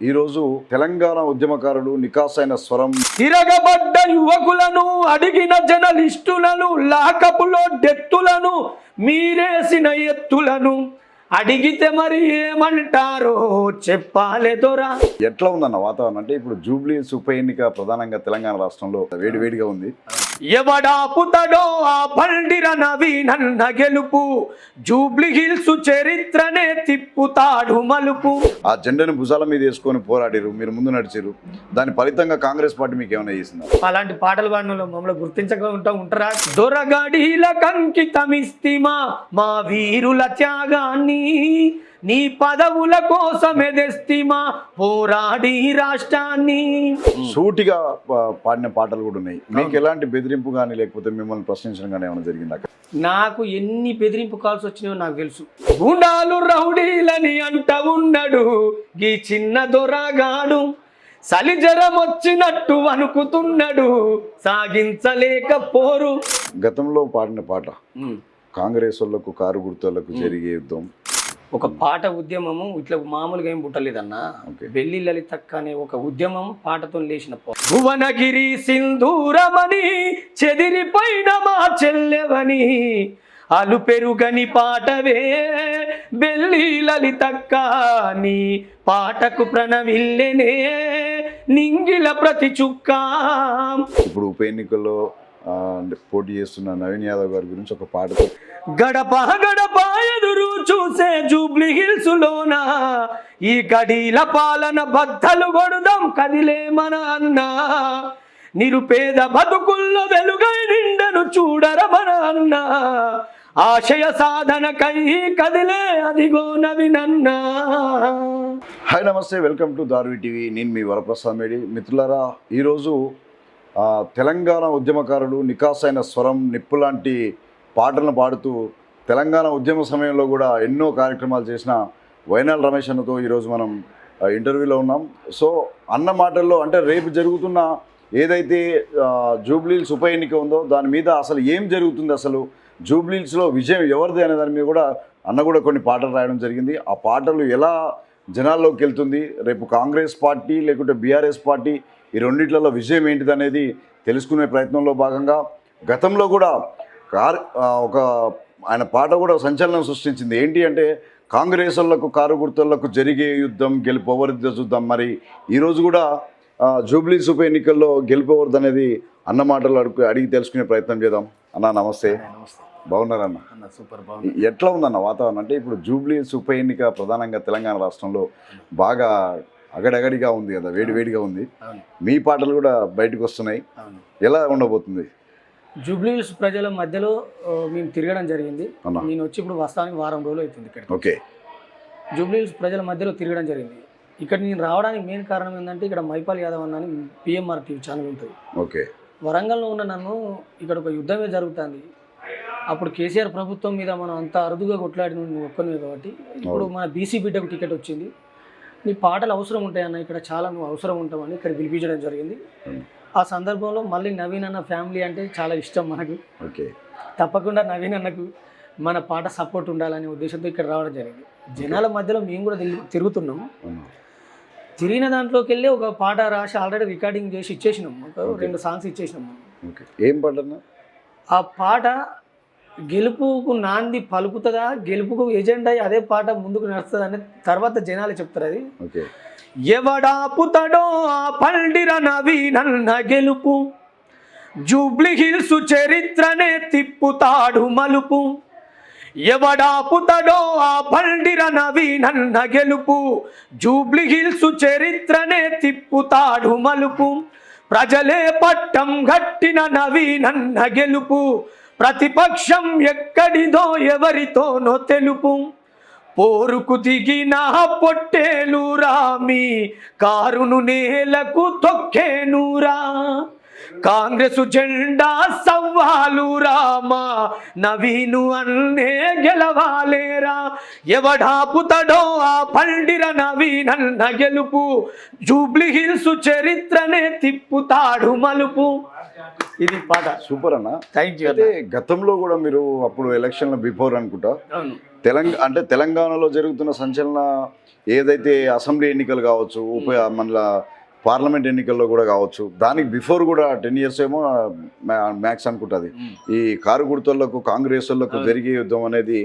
ఈరోజు తెలంగాణ ఉద్యమకారులు నికాసైన స్వరం తిరగబడ్డ యువకులను అడిగిన జర్నలిస్టులను లాకపులో డెత్తులను మీరేసిన ఎత్తులను అడిగితే మరి ఏమంటారో చెప్పాలే దొరా. ఎట్లా ఉందన్న వాతావరణం? అంటే ఇప్పుడు జూబ్లీస్ ఉప ఎన్నిక ప్రధానంగా తెలంగాణ రాష్ట్రంలో వేడి వేడిగా ఉంది. ఎవడాపుతడో ఆ బండిర నవీనన్న గెలుపు. జూబ్లీ హిల్స్ చరిత్రనే తిప్పుతాడు మలుపు. ఆ జెండాను భుజాల మీద వేసుకొని పోరాడిరు. మీరు ముందు నడిచిరు. దాని ఫలితంగా కాంగ్రెస్ పార్టీ మీకు ఏమైనా చేసిందా? అలాంటి పాటలు పాడిన మమ్మల్ని గుర్తించక ఉంటా ఉంటారా? దొరగడీల కంకితమిస్తిమా. మా వీరుల త్యాగాన్ని నీ పదవుల కోసమే తెస్తిమా పోరాడి రాష్ట్రాన్ని. సూటిగా పాడిన పాటలు కూడా ఉన్నాయి. మీకు ఎలాంటి బెదిరింపు కానీ లేకపోతే మిమ్మల్ని ప్రశ్నించడం కానీ ఏమైనా జరిగిందా? నాకు ఎన్ని బెదిరింపు కాల్స్ వచ్చినాయో నాకు తెలుసు. గుండాలు రౌడీలని అంట ఉన్నాడు ఈ చిన్న దొరగాడు. సలిజరం వచ్చినట్టు వణుకుతున్నాడు సాగించలేక పోరు గతంలో పాడిన పాట. కాంగ్రెస్ వాళ్ళకు కారు గుర్తులకు జరిగే యుద్ధం. ఒక పాట ఉద్యమము ఇట్లా మామూలుగా ఏం పుట్టలేదన్నా. ఓకే. వెల్లి లలితక్క అనే ఒక ఉద్యమం పాటతో లేచిన భువనగిరి సింధూరమని చెదిరిపోయిన మా చెల్లెవని అలు పెరుగని పాటవే బెల్లి లలితక్క నీ పాటకు ప్రణవిల్లెనే నింగిల ప్రతి చుక్క. ఇప్పుడు ఉప ఎన్నికల్లో పోటీ చేస్తున్న నవీన్ యాదవ్ గారి గురించి ఒక పాటతో గడప గడప ఎదురు చూసే జూబ్లీ హిల్స్ లోన ఈ గడీల పాలన బద్దలు కొడదాం కదిలే మన అన్న. నిరుపేద బతుకుల్లో వెలుగై నిండను చూడర మన అన్న. ఆశయ సాధన కై కదిలే అదిగో నవినన్నా హాయ్ నమస్తే వెల్కమ్ టు దార్వి టీవీ. నేను మీ వరప్రసాద్ మేడి. మిత్రులారా ఈరోజు తెలంగాణ ఉద్యమకారులు నికాసైన స్వరం నిప్పు లాంటి పాటలను పాడుతూ తెలంగాణ ఉద్యమ సమయంలో కూడా ఎన్నో కార్యక్రమాలు చేసిన వైనాల్ రమేష్ అన్నతో ఈరోజు మనం ఇంటర్వ్యూలో ఉన్నాం. సో అన్న మాటల్లో అంటే రేపు జరుగుతున్న ఏదైతే జూబ్లీల్స్ ఉప ఎన్నిక ఉందో దాని మీద అసలు ఏం జరుగుతుంది అసలు? జూబ్లీల్స్లో విజయం ఎవరిది అనే దాని మీద కూడా అన్న కూడా కొన్ని పాటలు రాయడం జరిగింది. ఆ పాటలు ఎలా జనాల్లోకి వెళ్తుంది? రేపు కాంగ్రెస్ పార్టీ లేకుంటే బీఆర్ఎస్ పార్టీ ఈ రెండిట్లలో విజయం ఏంటిది అనేది తెలుసుకునే ప్రయత్నంలో భాగంగా గతంలో కూడా కార్ ఒక ఆయన పాట కూడా సంచలనం సృష్టించింది. ఏంటి అంటే కాంగ్రెస్ వాళ్ళకు కారు గుర్తులకు జరిగే యుద్ధం గెలుపు చూద్దాం మరి. ఈరోజు కూడా జూబ్లీస్ ఉప ఎన్నికల్లో గెలుపు ఎవరిది అనేది అన్న మాటలు అడుగు అడిగి తెలుసుకునే ప్రయత్నం చేద్దాం. అన్న నమస్తే. బాగున్నారన్న సూపర్ ఎట్లా ఉందన్న వాతావరణం? అంటే ఇప్పుడు జూబ్లీస్ ఉప ఎన్నిక ప్రధానంగా తెలంగాణ రాష్ట్రంలో బాగా అగడగడిగా ఉంది కదా వేడి వేడిగా ఉంది. మీ పాటలు కూడా బయటకు వస్తున్నాయి. ఎలా ఉండబోతుంది? జూబ్లీహిల్స్ ప్రజల మధ్యలో మేము తిరగడం జరిగింది. నేను వచ్చి ఇప్పుడు వస్తానికి వారం రోజులు అవుతుంది ఇక్కడ ఓకే. జూబ్లీహిల్స్ ప్రజల మధ్యలో తిరగడం జరిగింది. ఇక్కడ నేను రావడానికి మెయిన్ కారణం ఏంటంటే ఇక్కడ మైపాల్ యాదవ్ అన్న అని పిఎంఆర్ టీవీ ఛానల్ ఉంటుంది. ఓకే. వరంగల్లో ఉన్న నన్ను ఇక్కడ ఒక యుద్ధమే జరుగుతుంది. అప్పుడు కేసీఆర్ ప్రభుత్వం మీద మనం అంత అరుదుగా కొట్లాడిన నువ్వు ఒక్కనివే కాబట్టి ఇప్పుడు మన బీసీ బిడ్డకు టికెట్ వచ్చింది. నీ పాటలు అవసరం ఉంటాయన్న ఇక్కడ చాలా నువ్వు అవసరం ఉంటావని ఇక్కడ పిలిపించడం జరిగింది. ఆ సందర్భంలో మళ్ళీ నవీన్ అన్న ఫ్యామిలీ అంటే చాలా ఇష్టం మనకు. ఓకే. తప్పకుండా నవీన్ అన్నకు మన పాట సపోర్ట్ ఉండాలనే ఉద్దేశంతో ఇక్కడ రావడం జరిగింది. జనాల మధ్యలో మేము కూడా తిరుగు- తిరుగుతున్నాం. అన్న. తిరిగిన దాంట్లోకి వెళ్ళి ఒక పాట రాసి ఆల్రెడీ రికార్డింగ్ చేసి ఇచ్చేసినాం. ఒక. రెండు సాంగ్స్ ఇచ్చేసినాం. ఏం పాట ఆ పాట గెలుపుకు నాంది పలుకుతుందా? గెలుపుకు ఎజెండా అదే పాట ముందుకు నడుస్తుంది అని తర్వాత జనాలు చెప్తారు అది. ఎవడాపుతడో ఆ పండిర నవీనన్న గెలుపు. జూబ్లీ హిల్స్ చరిత్రనే తిప్పుతాడు మలుపు. ఎవడాపుతడో ఆ పండిర నవీనన్న గెలుపు. జూబ్లీ హిల్స్ చరిత్రనే తిప్పుతాడు మలుపు. ప్రజలే పట్టం గట్టిన నవీనన్న గెలుపు. ప్రతిపక్షం ఎక్కడిదో ఎవరితోనో తెలుపు. పోరుకు దిగిన పొట్టేలురా మీ కారును నేలకు తొక్కేనురా. కాంగ్రెస్ జెండా సవ్వాలు రామా నవీను అన్నే గెలవాలేరా? ఎవడాపుతడో ఆ పండిర నవీనన్న గెలుపు జూబ్లీ హిల్స్ చరిత్రనే తిప్పుతాడు మలుపు. ఇది పాట. సూపర్ అన్న. థ్యాంక్ యూ అయితే గతంలో కూడా మీరు అప్పుడు ఎలక్షన్ల బిఫోర్ అనుకుంటా? తెలంగాణ అంటే తెలంగాణలో జరుగుతున్న సంచలన ఏదైతే అసెంబ్లీ ఎన్నికలు కావచ్చు ఉప మన పార్లమెంట్ ఎన్నికల్లో కూడా కావచ్చు. దానికి బిఫోర్ కూడా టెన్ ఇయర్స్ ఏమో మ్యాక్స్ అనుకుంటుంది. ఈ కారు గుర్తులకు కాంగ్రెస్ వాళ్ళకు. జరిగే యుద్ధం అనేది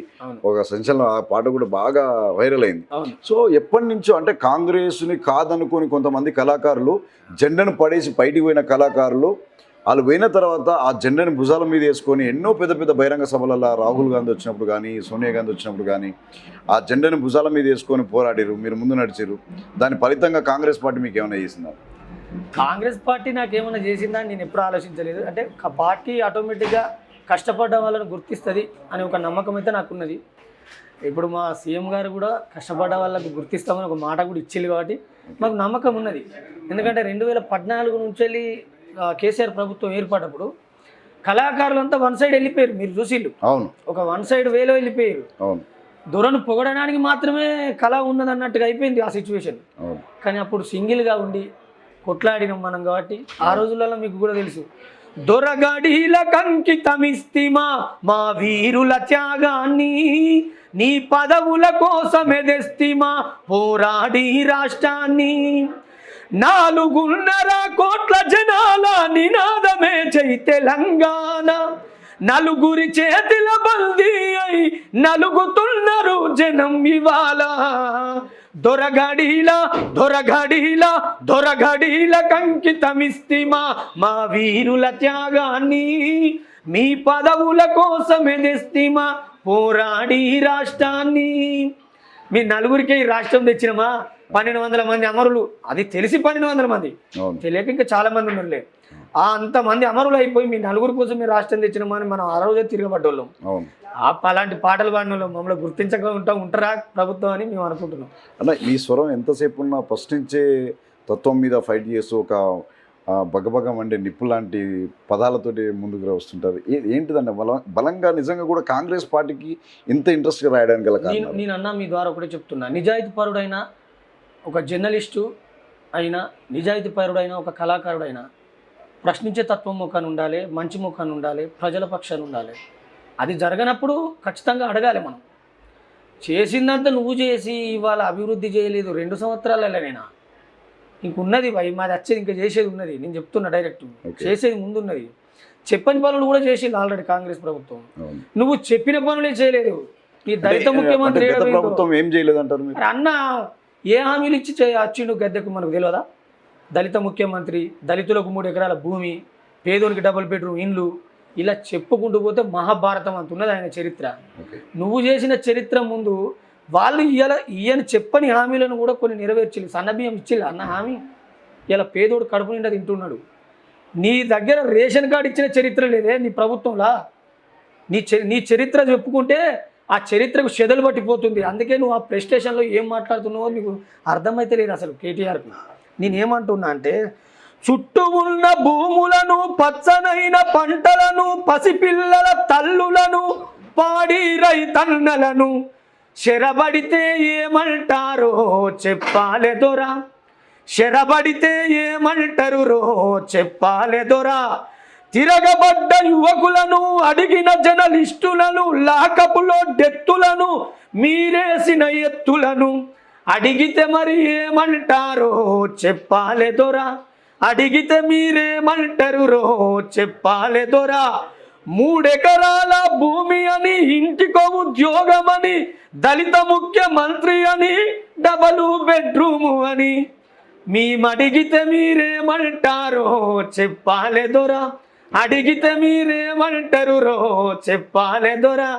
ఒక సంచలన ఆ పాట కూడా బాగా వైరల్ అయింది. సో ఎప్పటి నుంచో అంటే కాంగ్రెస్ని కాదనుకొని కొంతమంది కళాకారులు జెండాను పడేసి బయటికి పోయిన కళాకారులు వాళ్ళు పోయిన తర్వాత ఆ జెండాని భుజాల మీద వేసుకొని ఎన్నో పెద్ద పెద్ద బహిరంగ సభలలో రాహుల్ గాంధీ వచ్చినప్పుడు కానీ సోనియా గాంధీ వచ్చినప్పుడు కానీ ఆ జెండాని భుజాల మీద వేసుకొని పోరాడిరు మీరు ముందు నడిచారు దాని ఫలితంగా కాంగ్రెస్ పార్టీ మీకు ఏమైనా చేసిందా? కాంగ్రెస్ పార్టీ నాకేమైనా చేసిందా అని నేను ఎప్పుడు ఆలోచించలేదు. అంటే పార్టీ ఆటోమేటిక్గా కష్టపడ్డ వాళ్ళని గుర్తిస్తుంది అనే ఒక నమ్మకం అయితే నాకున్నది. ఇప్పుడు మా సీఎం గారు కూడా కష్టపడ్డ వాళ్ళకి గుర్తిస్తామని ఒక మాట కూడా ఇచ్చింది కాబట్టి మాకు నమ్మకం ఉన్నది. ఎందుకంటే రెండు వేల పద్నాలుగు నుంచి వెళ్ళి కేసీఆర్ ప్రభుత్వం ఏర్పడినప్పుడు కళాకారులంతా వన్ సైడ్ వెళ్ళిపోయారు మీరు చూసిళ్ళు. అవును. ఒక వన్ సైడ్ వేలో వెళ్ళిపోయారు. అవును. దొరను పొగడడానికి మాత్రమే కళ ఉన్నది అన్నట్టుగా అయిపోయింది ఆ సిచ్యువేషన్ కానీ అప్పుడు సింగిల్గా ఉండి కొట్లాడినాం మనం కాబట్టి ఆ రోజులలో మీకు కూడా తెలుసు. దొరగడీల కంకితమిస్తిమా మా వీరుల త్యాగాన్ని నీ పదవుల కోసమే తెస్తిమా పోరాడి రాష్ట్రాన్ని. నాలుగున్నర కోట్ల జనాల నినాదమే జై తెలంగాణ నలుగురి చేతిల బందీ అయి నలుగుతున్నారు జనం ఇవాళ. దొరగడీల దొరగడీల దొరగడీల కంకితమిస్తిమా మా వీరుల త్యాగాన్ని. మీ పదవుల కోసమే తెస్తిమా పోరాడి రాష్ట్రాన్ని. మీ నలుగురికి ఈ రాష్ట్రం తెచ్చినమా? పన్నెండు వందల మంది అమరులు. అది తెలిసి పన్నెండు వందల మంది. తెలియక ఇంకా చాలా మంది ఉన్నారులే. ఆ అంతమంది అమరులు అయిపోయి మీ నలుగురు కోసం మీరు రాష్ట్రం తెచ్చినమా అని మనం ఆ రోజే తిరగబడ్డోళ్ళం. ఆ అలాంటి పాటలు పాడిన మమ్మల్ని గుర్తించక ఉంటా ఉంటారా ప్రభుత్వం అని మేము అనుకుంటున్నాం. అన్న మీ స్వరం ఎంతసేపు ఉన్నా ఫస్ట్ నుంచే తత్వం మీద ఫైట్ చేస్తూ ఒక బగబగం అంటే నిప్పు లాంటి పదాలతోటి ముందుకు వస్తుంటారు ఏంటిదండి? బలం బలంగా నిజంగా కూడా కాంగ్రెస్ పార్టీకి ఇంత ఇంట్రెస్ట్గా రాయడానికి నేను అన్నా మీ ద్వారా ఒకటే చెప్తున్నా. నిజాయితీ పరుడైన ఒక జర్నలిస్టు అయినా నిజాయితీ పరుడైన ఒక కళాకారుడైనా ప్రశ్నించే తత్వం ముఖాన్ని ఉండాలి మంచి ముఖాన్ని ఉండాలి ప్రజల పక్షాన్ని ఉండాలి. అది జరగనప్పుడు ఖచ్చితంగా అడగాలి మనం. చేసిందంతా నువ్వు చేసి ఇవాళ అభివృద్ధి చేయలేదు రెండు సంవత్సరాలలో నేనా? ఇంకున్నది భయ్ మాది వచ్చేది ఇంకా చేసేది ఉన్నది నేను చెప్తున్నా డైరెక్ట్. చేసేది ముందున్నది. చెప్పని పనులు కూడా చేసింది ఆల్రెడీ కాంగ్రెస్ ప్రభుత్వం. నువ్వు చెప్పిన పనులే చేయలేదు. ఈ దళిత ముఖ్యమంత్రి. ప్రభుత్వం ఏం చేయలేదంటారు మీరు? అరే అన్న ఏ హామీలు ఇచ్చి వచ్చిండు గద్దెకు మనకు తెలియదా? దళిత ముఖ్యమంత్రి దళితులకు మూడు ఎకరాల భూమి పేదోనికి డబుల్ బెడ్రూమ్ ఇండ్లు ఇలా చెప్పుకుంటూ పోతే మహాభారతం అంత ఉన్నది ఆయన చరిత్ర. నువ్వు చేసిన చరిత్ర ముందు వాళ్ళు ఇయ్యాల ఈయన చెప్పని హామీలను కూడా కొన్ని నెరవేర్చాలి సన్నబియ్యం ఇచ్చిల్లు అన్న హామీ. ఇలా పేదోడు కడుపు నిండా తింటున్నాడు. నీ దగ్గర రేషన్ కార్డు ఇచ్చిన చరిత్ర లేదే నీ ప్రభుత్వంలా? నీ నీ చరిత్ర చెప్పుకుంటే ఆ చరిత్రకు చెదలు పట్టిపోతుంది. అందుకే నువ్వు ఆ ప్రెస్టేషన్లో ఏం మాట్లాడుతున్నావో నీకు అర్థమైతే లేదు అసలు కేటీఆర్కి. నేనేమంటున్నా అంటే చుట్టూ ఉన్న భూములను పచ్చనైన పంటలను పసిపిల్లల తల్లులను పాడి రైతన్నలను శరబడితే ఏమంటారో చెప్పాలే దొరా శరబడితే ఏమంటారు రో చెప్పాలే దొరా తిరగబడ్డ యువకులను అడిగిన జర్నలిస్టులను లాకపులో డెత్తులను మీరేసిన ఎత్తులను. అడిగితే మరి ఏమంటారో చెప్పాలే దొరా. అడిగితే మీరేమంటారు రో చెప్పాలే దొరా. మూడెకరాల భూమి అని ఇంటికో ఉద్యోగమని దళిత ముఖ్యమంత్రి అని డబలు బెడ్రూము అని. మేమడిగితే మీరేమంటారో చెప్పాలే దొరా. అడిగితే మీరేమంటారు రో? చెప్పాలే దొరా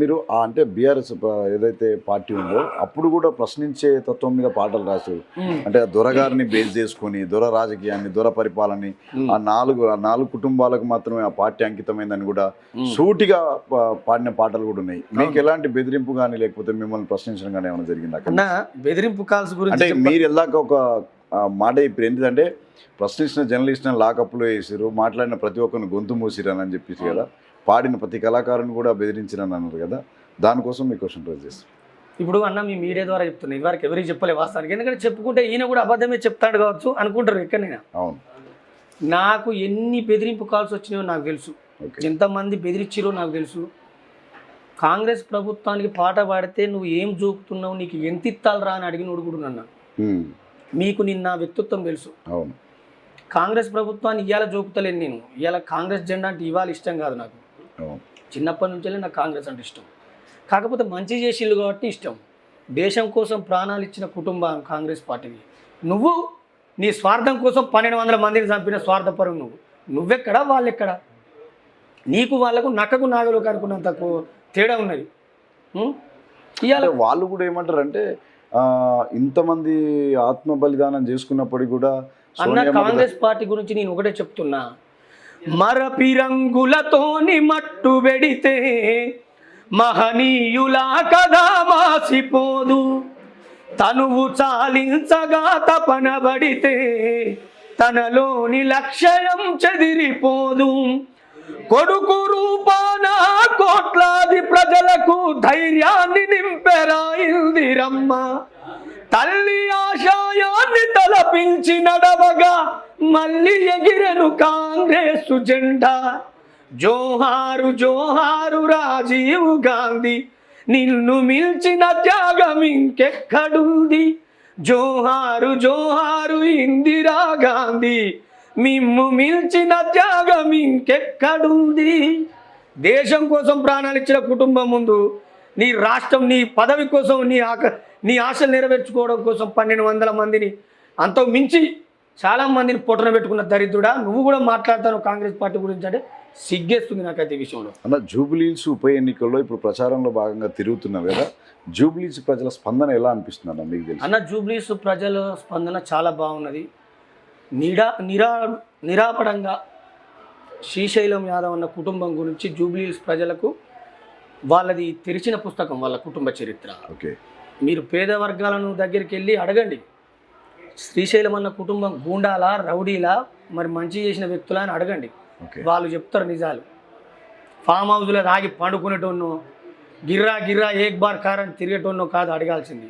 మీరు అంటే బీఆర్ఎస్ ఏదైతే పార్టీ ఉందో అప్పుడు కూడా ప్రశ్నించే తత్వం మీద పాటలు రాశారు. అంటే ఆ దొరగారిని బేస్ చేసుకొని దొర రాజకీయాన్ని దొర పరిపాలనని ఆ నాలుగు ఆ నాలుగు కుటుంబాలకు మాత్రమే ఆ పార్టీ అంకితమైందని కూడా సూటిగా పాడిన పాటలు కూడా ఉన్నాయి. మీకు ఎలాంటి బెదిరింపు కానీ లేకపోతే మిమ్మల్ని ప్రశ్నించడం కానీ ఏమైనా జరిగింది అక్కడ? బెదిరింపు కాల్స్ గురించి అంటే మీరు వెళ్ళాక ఒక మాట ఇప్పుడు ఏంటిదంటే ప్రశ్నించిన జర్నలిస్ట్ని లాకప్లో వేసారు మాట్లాడిన ప్రతి ఒక్కరిని గొంతు మూసిరని అని చెప్పేసి కదా. పాడిన ప్రతి కళాకారుని కూడా బెదిరించిరని అన్నారు కదా. దానికోసం మీ క్వశ్చన్ రైజ్ చేస్తారు ఇప్పుడు అన్న మీ మీడియా ద్వారా చెప్తున్నా ఇదివరకు ఎవరికి చెప్పలే వాస్తవానికి. ఎందుకంటే చెప్పుకుంటే ఈయన కూడా అబద్ధమే చెప్తాడు కావచ్చు అనుకుంటారు ఎక్కడైనా. అవును. నాకు ఎన్ని బెదిరింపు కాల్స్ వచ్చినాయో నాకు తెలుసు. ఎంతమంది బెదిరించిరో నాకు తెలుసు. కాంగ్రెస్ ప్రభుత్వానికి పాట పాడితే నువ్వు ఏం చూపుతున్నావు నీకు ఎంత ఇత్తాలరా అని అడిగినోడు కూడా నన్ను. మీకు నిన్న వ్యక్తిత్వం తెలుసు. అవును. కాంగ్రెస్ ప్రభుత్వాన్ని ఇవాళ చూపుతలేను నేను. ఇవాళ కాంగ్రెస్ జెండా అంటే ఇవాళ ఇష్టం కాదు నాకు. చిన్నప్పటి నుంచే నాకు కాంగ్రెస్ అంటే ఇష్టం. కాకపోతే మంచి చేసిళ్ళు కాబట్టి ఇష్టం. దేశం కోసం ప్రాణాలు ఇచ్చిన కుటుంబం కాంగ్రెస్ పార్టీని నువ్వు నీ స్వార్థం కోసం పన్నెండు వందల మందిని చంపిన స్వార్థపరం నువ్వు. నువ్వెక్కడ వాళ్ళెక్కడ? నీకు వాళ్ళకు నక్కకు నాగలు అనుకున్నంత కో- తేడా ఉన్నది? ఇవాళ వాళ్ళు కూడా ఏమంటారు అంటే ఇంతమంది ఆత్మ బలిదానం చేసుకున్నప్పటికీ కూడా అన్న కాంగ్రెస్ పార్టీ గురించి నేను ఒకటే చెప్తున్నా. మరపిరంగులతోని మట్టు వెడితే మహనీయుల కథ మాసిపోదు. తనువు చాలించగా తపనబడితే తనలోని లక్ష్యం చెదిరిపోదు. కొడుకు రూపాన కోట్లాది ప్రజలకు ధైర్యాన్ని నింపెరా ఇందిరమ్మ. తల్లి ఆశయాన్ని తలపించి నడవగా మళ్ళీ ఎగిరెను కాంగ్రెస్ జెండా. జోహారు జోహారు రాజీవ్ గాంధీ నిన్ను మిల్చిన త్యాగం ఇంకెక్కడుంది? జోహారు జోహారు ఇందిరా గాంధీ మిమ్ము మిల్చిన త్యాగం ఇంకెక్కడుంది? దేశం కోసం ప్రాణాలు ఇచ్చిన కుటుంబం ముందు నీ రాష్ట్రం నీ పదవి కోసం నీ ఆక నీ ఆశలు నెరవేర్చుకోవడం కోసం పన్నెండు వందల మందిని అంత మించి చాలా మందిని పొట్టన పెట్టుకున్న దరిద్రుడా నువ్వు కూడా మాట్లాడతాను కాంగ్రెస్ పార్టీ గురించి అంటే సిగ్గేస్తుంది నాకైతే ఈ విషయంలో. అన్న జూబ్లీల్స్ ఉప ఎన్నికల్లో ఇప్పుడు ప్రచారంలో భాగంగా తిరుగుతున్నారు కదా జూబ్లీస్ ప్రజల స్పందన ఎలా అనిపిస్తుంది అన్న మీకు తెలుసు? అన్న జూబ్లీస్ ప్రజల స్పందన చాలా బాగున్నది. నిరా నిరా నిరాపడంగా శ్రీశైలం యాదవ్ అన్న కుటుంబం గురించి జూబ్లీస్ ప్రజలకు వాళ్ళది తెరిచిన పుస్తకం వాళ్ళ కుటుంబ చరిత్ర. ఓకే. మీరు పేద వర్గాలను దగ్గరికి వెళ్ళి అడగండి. శ్రీశైలం అన్న కుటుంబం గూండాలా రౌడీలా మరి మంచి చేసిన వ్యక్తులా అని అడగండి. వాళ్ళు చెప్తారు నిజాలు. ఫామ్ హౌస్లో రాగి పండుకునేటోన్నో గిర్రా గిర్రా ఏక్ బార్ కార్ అని తిరిగేటోన్నో కాదు అడగాల్సింది.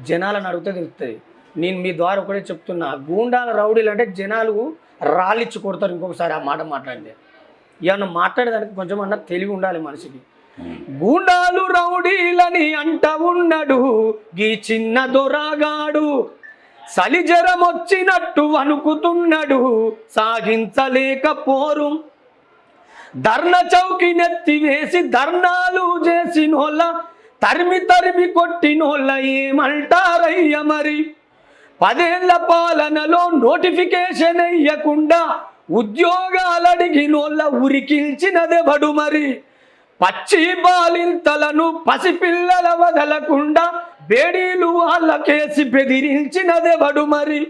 జనాలను అడిగితే తెలుస్తుంది నేను మీ ద్వారా ఒకటే చెప్తున్నా గూండాల రౌడీలు అంటే జనాలు రాళ్ళిచ్చి కొడతారు ఇంకొకసారి ఆ మాట మాట్లాడితే. ఏమన్నా మాట్లాడేదానికి కొంచెం అన్న తెలివి ఉండాలి మనిషికి. గూండాలు రౌడీలని అంట ఉన్నాడు. గీ చిన్న దొరగాడు సలిజరం వచ్చినట్టు వణుకుతున్నాడు. సాగించలేక పోరు ధర్న చౌకి నెత్తి వేసి ధర్నాలు చేసినోళ్ళ తరిమి తరిమి కొట్టినోళ్ళ ఏమంటారయ్య మరి? పదేళ్ళ పాలనలో నోటిఫికేషన్ అయ్యకుండా ఉద్యోగాలు అడిగినోళ్ళ ఉరికిల్చినదెవడు మరి? పచ్చి బాలింతలను పసిపిల్లల వదలకుండా బేడీలు వాళ్ళకేసి బెదిరించినదెవడు మరి?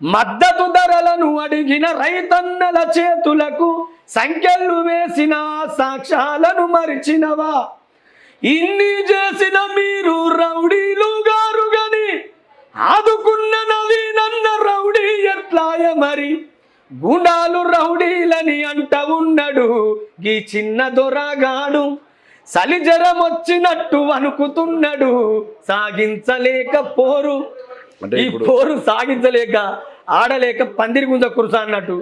మద్దతు ధరలను అడిగిన రైతన్నల చేతులకు సంఖ్యలు వేసిన సాక్ష్యాలను మరిచినవా? ఇన్ని చేసిన మీరు రౌడీలు గారు గని ఆదుకున్న నవీనన్న రౌడీ ఎట్లాయ మరి? గుండాలు రౌడీలని అంట ఉన్నాడు. ఈ చిన్న దొరగాడు సలిజరం వచ్చినట్టు వణుకుతున్నాడు. సాగించలేక పోరు అంటే ఈ పోరు సాగించలేక ఆడలేక పందిరి గుంజ కురుసా అన్నట్టు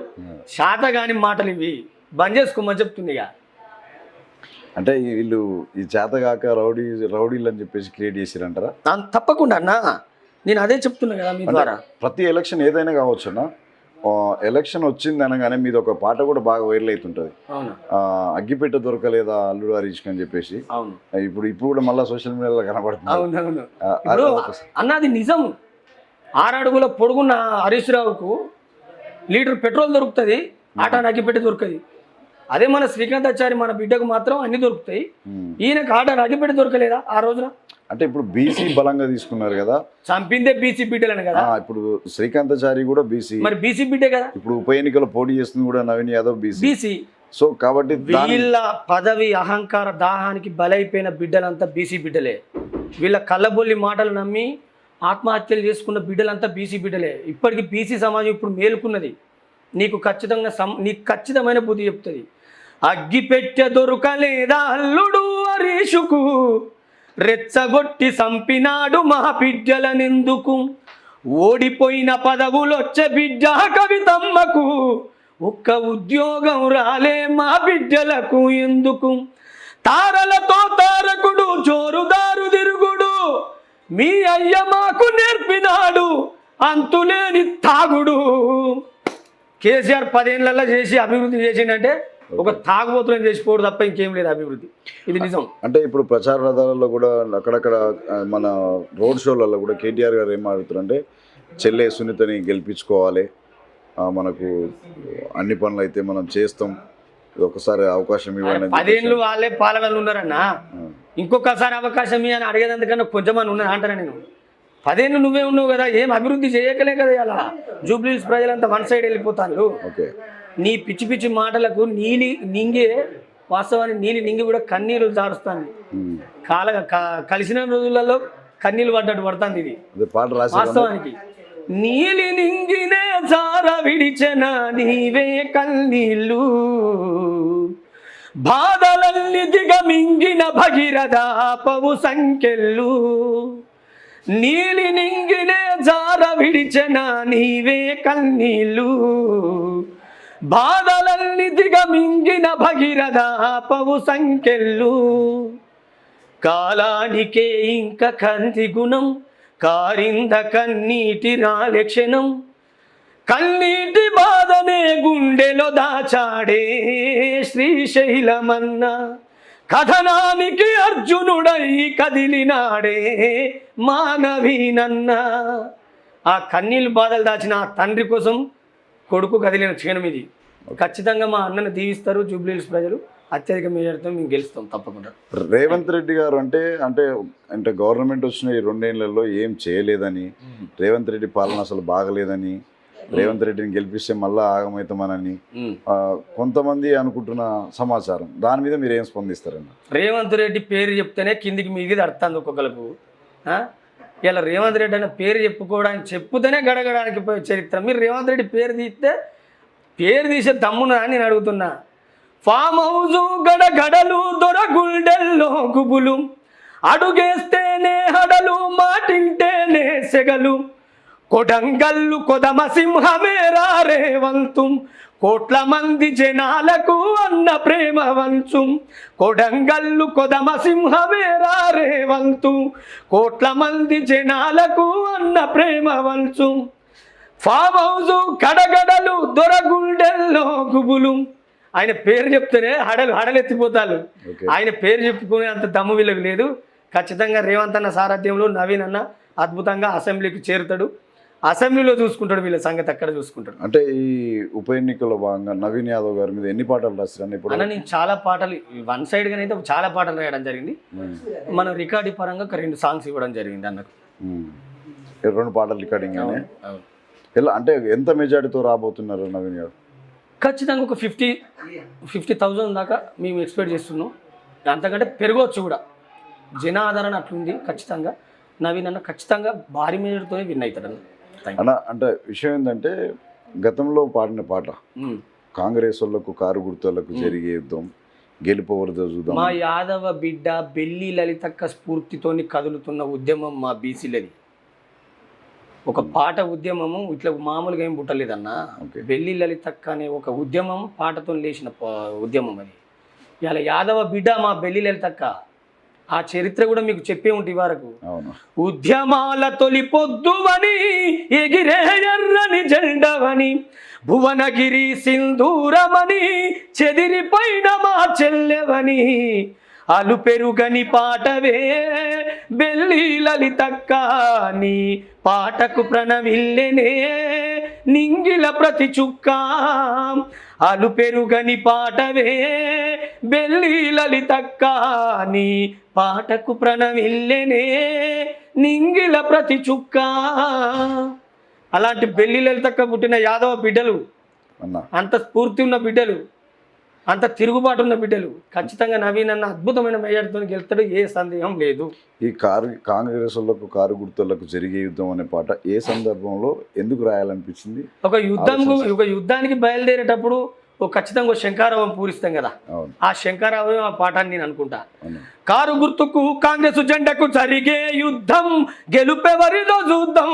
శాతగాని మాటలు ఇవి బంద్ చేసుకోమని చెప్తుంది ఇక అంటే వీళ్ళు ఈ చేతగాక రౌడీ రౌడీలు అని చెప్పేసి క్రియేట్ చేసిరంటారా? తప్పకుండా అన్నా. నేను అదే చెప్తున్నా కదా మీ ద్వారా. ప్రతి ఎలక్షన్ ఏదైనా కావచ్చు అన్న ఎలక్షన్ వచ్చింది అనగానే మీద ఒక పాట కూడా బాగా వైరల్ అవుతుంటుంది అగ్గిపెట్ట దొరకలేదా అల్లుడు హరీష్ అని చెప్పేసి. ఇప్పుడు ఇప్పుడు కూడా మళ్ళీ సోషల్ మీడియాలో కనబడుతుంది. అన్నది నిజం. ఆరడుగుల పొడుగున్న హరీష్ రావుకు లీటర్ పెట్రోల్ దొరుకుతుంది ఆటా నగ్గిపెట్టి దొరుకుతుంది అదే మన శ్రీకాంతాచారి మన బిడ్డకు మాత్రం అన్ని దొరుకుతాయి. ఈయనకు ఆట నగ్గిపెట్టి దొరకలేదా ఆ రోజున? అంటే ఇప్పుడు బీసీ బలంగా తీసుకున్నారు కదా. చంపిందే బీసీ బిడ్డలని కదా. ఇప్పుడు శ్రీకాంతాచారి కూడా బీసీ మరి బీసీ బిడ్డే కదా. ఇప్పుడు ఉప ఎన్నికలో పోటీ చేస్తుంది కూడా Naveen Yadav BC BC so కాబట్టి వీళ్ళ పదవి అహంకార దాహానికి బలైపోయిన బిడ్డలంతా బీసీ బిడ్డలే. వీళ్ళ కళ్ళబొల్లి మాటలు నమ్మి ఆత్మహత్యలు చేసుకున్న బిడ్డలంతా బీసీ బిడ్డలే. ఇప్పటికి బీసీ సమాజం ఇప్పుడు మేలుకున్నది. నీకు ఖచ్చితంగా సం నీకు ఖచ్చితమైన బుద్ధి చెప్తుంది. అగ్గి పెట్టె దొరకలేదా అల్లుడు హరీషుకు? రెచ్చగొట్టి సంపినాడు మా బిడ్డలనెందుకు ఓడిపోయిన పదవులొచ్చే బిడ్డ కవితమ్మకు. ఒక్క ఉద్యోగం రాలే మా బిడ్డలకు ఎందుకు? తారలతో తారకుడు జోరుదారు తిరుగుడు మీ అయ్య మాకు నేర్పినాడు అంతులేని తాగుడు. కేసీఆర్ పదేళ్ళలో చేసి అభివృద్ధి చేసిందంటే ఒక తాగుబోతులను చేసిపోవడం తప్ప ఇంకేం లేదు అభివృద్ధి. ఇది నిజం. అంటే ఇప్పుడు ప్రచార రథాలలో కూడా అక్కడక్కడ మన రోడ్ షోలలో కూడా కేటీఆర్ గారు ఏం ఆడుతారంటే చెల్లె సునీతని గెలిపించుకోవాలి. మనకు అన్ని పనులు అయితే మనం చేస్తాం. ఒకసారి అవకాశం ఇవ్వండి. పదేళ్ళు వాళ్ళే పాలనలు ఉన్నారన్నా ఇంకొకసారి అవకాశం ఇయ్యి అని అడిగేందుకన్నా కొంచెమని ఉన్నది అంటారా నేను? పదేళ్ళు నువ్వే ఉన్నావు కదా ఏం అభివృద్ధి చేయకలే కదా అలా జూబ్లీస్ ప్రజలంతా వన్ సైడ్ వెళ్ళిపోతాను ఓకే. నీ పిచ్చి పిచ్చి మాటలకు నీలి నింగే వాస్తవానికి నీలి నింగి కూడా కన్నీళ్ళు జారుస్తాను ఉమ్. కాల కలిసిన రోజులలో కన్నీళ్ళు పడ్డట్టు పడుతుంది ఇది. వాస్తవానికి నీలి నింగినే జార విడిచెన నీవే కన్నీళ్ళు. బాధలల్ని దిగమింగిన భగీరథ పవు సంఖ్యలు నీలి నింగినే జార విడిచెన నీవే కన్నీళ్ళు. బాధలన్ని దిగమింగిన భగీరథ పవు సంఖ్యలు కాలానికే ఇంక కంది గుణం కారింద కన్నీటి రాలక్షణం కన్నీటి బాధనే గుండెలో దాచాడే శ్రీశైలమన్న. కథనానికి అర్జునుడై కదిలినాడే మానవీనన్న. ఆ కన్నీళ్ళు బాధలు దాచిన ఆ తండ్రి కోసం కొడుకు కదిలిన క్షణం ఇది. ఖచ్చితంగా మా అన్నను దీవిస్తారు జూబ్లీహిల్స్ ప్రజలు. అత్యధిక మేజర్తో మేము గెలుస్తాం తప్పకుండా. రేవంత్ రెడ్డి గారు అంటే అంటే అంటే గవర్నమెంట్ వచ్చిన ఈ రెండేళ్ళలో ఏం చేయలేదని రేవంత్ రెడ్డి పాలన అసలు బాగలేదని రేవంత్ రెడ్డిని గెలిపిస్తే మళ్ళా ఆగమవుతామనని కొంతమంది అనుకుంటున్న సమాచారం. దాని మీద మీరు ఏం స్పందిస్తారన్న? రేవంత్ రెడ్డి పేరు చెప్తేనే కిందికి మీది అర్థం ఒక్కొక్కలకు? ఇలా రేవంత్ రెడ్డి అన్న పేరు చెప్పుకోవడానికి చెప్పుతేనే గడగడానికి పోయే చరిత్ర. మీరు రేవంత్ రెడ్డి పేరు తీస్తే పేరు తీసే దమ్మున అని నేను అడుగుతున్నా. ఫామ్ హౌస్ గడగడలు దొరగుండెల్లో గుబులు. అడుగేస్తేనే హడలు మాటింటేనే సెగలు. కొడంగల్లు కొదమ సింహమే రేవంతు కోట్ల మంది జనాలకు అన్న ప్రేమ వంచు. కొడంగల్లు కొదమ సింహమే రేవంతు కోట్ల మంది జనాలకు అన్న ప్రేమ వంచు. ఫామ్ హౌస్ కడగడలు దొరగుండెల్లో గుబులు. ఆయన పేరు చెప్తేనే హడలు హడలెత్తిపోతారు ఆయన పేరు చెప్పుకునే అంత దమ్ము వీళ్ళకి లేదు. ఖచ్చితంగా రేవంత్ అన్న సారథ్యంలో నవీన్ అన్న అద్భుతంగా అసెంబ్లీకి చేరుతాడు. అసెంబ్లీలో చూసుకుంటాడు వీళ్ళ సంగతి అక్కడ చూసుకుంటాడు. అంటే ఈ ఉప ఎన్నికల్లో భాగంగా నవీన్ యాదవ్ గారి మీద ఎన్ని పాటలు రాస్తారని ఇప్పుడు అన్న నేను చాలా పాటలు వన్ సైడ్గా అయితే చాలా పాటలు రాయడం జరిగింది. మన రికార్డు పరంగా ఒక రెండు సాంగ్స్ ఇవ్వడం జరిగింది అన్నకు. రెండు పాటలు రికార్డింగ్ ఎలా అంటే ఎంత మెజారిటీతో రాబోతున్నారు నవీన్ యాదవ్? ఖచ్చితంగా ఒక ఫిఫ్టీ ఫిఫ్టీ థౌజండ్ దాకా మేము ఎక్స్పెక్ట్ చేస్తున్నాం. అంతకంటే పెరగవచ్చు కూడా. జన ఆదరణ అట్లుంది ఖచ్చితంగా. నవీన్ అన్న ఖచ్చితంగా భారీ మేజర్తోనే విన్ అవుతాడు అన్న. అన్న అంటే విషయం ఏంటంటే గతంలో పాడిన పాట. యూ కాంగ్రెస్ వాళ్ళకు కారు గుర్తులకు జరిగే యుద్ధం గెలుపవరదో చూద్దాం. మా యాదవ బిడ్డ బెల్లి లలితక్క స్ఫూర్తితోని కదులుతున్న ఉద్యమం మా బీసీలది. ఒక పాట ఉద్యమము ఇట్లా మామూలుగా ఏం పుట్టలేదన్నా. బెల్లి లలితక్క అనే ఒక ఉద్యమం పాటతో లేచిన ఉద్యమం అది. ఇలా యాదవ బిడ్డ మా బెల్లి లలితక్క. ఆ చరిత్ర కూడా మీకు చెప్పే ఉంటే వరకు. ఉద్యమాల తొలి పొద్దువని ఎగిరే ఎర్రని జెండవని భువనగిరి సింధూరమని చెదిరిపోయిన మా చెల్లెవని అలు పెరుగని పాటవే బెల్లి లలితక్క నీ పాటకు ప్రణవిల్లెనే నింగిల ప్రతి చుక్క. అలు పెరుగని పాటవే బెల్లి లలితక్క నీ పాటకు ప్రణవిల్లెనే నింగిల ప్రతి చుక్క. అలాంటి బెల్లి లలితక్క పుట్టిన యాదవ బిడ్డలు అంత స్ఫూర్తి ఉన్న బిడ్డలు అంత తిరుగుబాటు ఉన్న బిడ్డలు. ఖచ్చితంగా నవీన్ అన్న అద్భుతమైన మెజార్టీతో గెలుస్తాడు ఏ సందేహం లేదు. ఈ కారు కాంగ్రెస్ వాళ్ళకు కారు గుర్తులకు జరిగే యుద్ధం అనే పాట ఏ సందర్భంలో ఎందుకు రాయాలనిపించింది? ఒక యుద్ధం ఒక యుద్ధానికి బయలుదేరేటప్పుడు ఓ ఖచ్చితంగా శంకారావం పూరిస్తాం కదా. ఆ శంకారావం ఆ పాఠాన్ని నేను అనుకుంటా. కారు గుర్తుకు కాంగ్రెస్ జెండకు జరిగే యుద్ధం గెలుపెవరిదో చూద్దాం.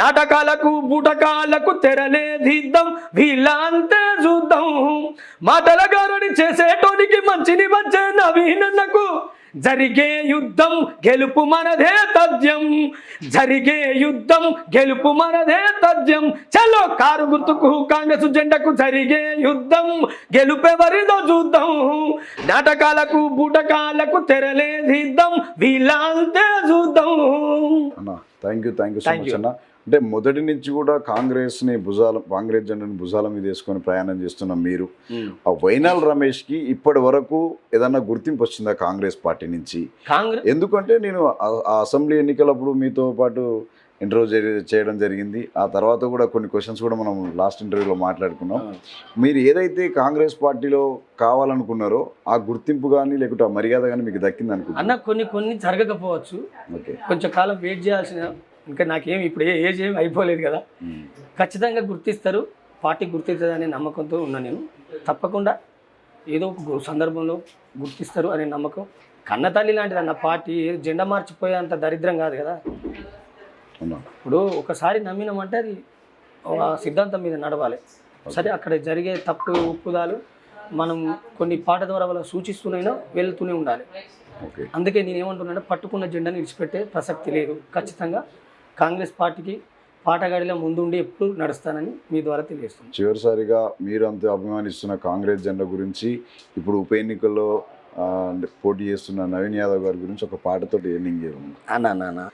నాటకాలకు బూటకాలకు తెరలేదిద్దాం వీళ్ళంతే చూద్దాం. మాటల గారడి చేసేటోనికి మంచిని వచ్చే నవీనన్నకు. జరిగే యుద్ధం గెలుపు మనదే తథ్యం. జరిగే యుద్ధం గెలుపు మనదే తథ్యం. చలో కారు గుర్తుకు కాంగ్రెస్ జెండకు జరిగే యుద్ధం గెలుపెవరిదో చూద్దాం. నాటకాలకు బూటకాలకు తెరలేదిద్దాం వీళ్ళంతే చూద్దాం. అన్న thank you thank you so much. అన్న. అంటే మొదటి నుంచి కూడా కాంగ్రెస్ని భుజాల కాంగ్రెస్ జెండాని భుజాల మీద వేసుకొని ప్రయాణం చేస్తున్న మీరు ఆ వైనాల్ రమేష్కి ఇప్పటి వరకు ఏదన్నా గుర్తింపు వచ్చిందా కాంగ్రెస్ పార్టీ నుంచి? ఎందుకంటే నేను ఆ- అసెంబ్లీ ఎన్నికలప్పుడు మీతో పాటు ఇంటర్వ్యూ చేయడం జరిగింది. ఆ తర్వాత కూడా కొన్ని క్వశ్చన్స్ కూడా మనం లాస్ట్ ఇంటర్వ్యూలో మాట్లాడుకున్నాం. మీరు ఏదైతే కాంగ్రెస్ పార్టీలో కావాలనుకున్నారో ఆ గుర్తింపు కానీ లేకుంటే ఆ మర్యాద కానీ మీకు దక్కింది అనుకుంటున్నాను అన్న కొన్ని కొన్ని జరగకపోవచ్చు. ఓకే. కొంచెం కాలం వెయిట్ చేయాల్సిన ఇంకా నాకేం ఇప్పుడు ఏ ఏజ్ ఏం అయిపోలేదు కదా. ఖచ్చితంగా గుర్తిస్తారు. పార్టీ గుర్తిస్తుంది అనే నమ్మకంతో ఉన్నా నేను. తప్పకుండా ఏదో ఒక సందర్భంలో గుర్తిస్తారు అనే నమ్మకం. కన్న తల్లి లాంటిది అన్న పార్టీ జెండా మార్చిపోయేంత దరిద్రం కాదు కదా. ఇప్పుడు ఒకసారి నమ్మినామంటే అది సిద్ధాంతం మీద నడవాలి. సరే అక్కడ జరిగే తప్పు ఉప్పుదాలు మనం కొన్ని పాట ద్వారా వాళ్ళ సూచిస్తూనైనా వెళ్తూనే ఉండాలి. అందుకే నేను ఏమంటున్నానంటే పట్టుకున్న జెండాని విడిచిపెట్టే ప్రసక్తి లేదు. ఖచ్చితంగా కాంగ్రెస్ పార్టీకి పాటగాడిలో ముందుండి ఎప్పుడు నడుస్తానని మీ ద్వారా తెలియజేస్తున్నాను. చివరిసారిగా మీరు అంత అభిమానిస్తున్న కాంగ్రెస్ జెండా గురించి ఇప్పుడు ఉప ఎన్నికల్లో పోటీ చేస్తున్న నవీన్ యాదవ్ గారి గురించి ఒక ఎండింగ్ చేయండి అన్నా నాన్న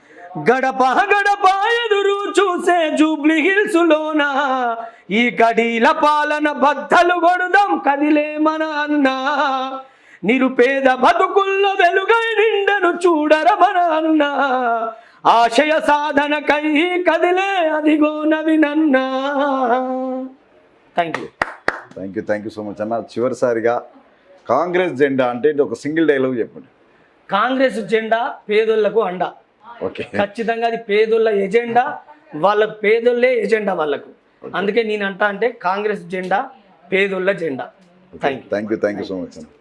గడప గడప ఎదురు చూసే జూబ్లీ హిల్స్ లోన ఈ గడీల పాలన బద్దలు కొడుదాం కదిలే మన అన్న. నిరుపేద బతుకుల్లో వెలుగై నిండను చూడర మన అన్న. ఆశయ సాధనకై కదిలే అదిగో నవినన్న thank you thank you thank you so much అన్న చివరిసారిగా కాంగ్రెస్ జెండా అంటే ఒక సింగిల్ డైలాగ్ చెప్పండి. కాంగ్రెస్ జెండా పేదోళ్ళకు అండ. ఓకే. ఖచ్చితంగా అది పేదోళ్ళ ఎజెండా వాళ్ళకు పేదోళ్ళే ఎజెండా వాళ్ళకు. అందుకే నేను అంటా అంటే కాంగ్రెస్ జెండా పేదోళ్ళ జెండా. Thank you thank you thank you so much అన్న.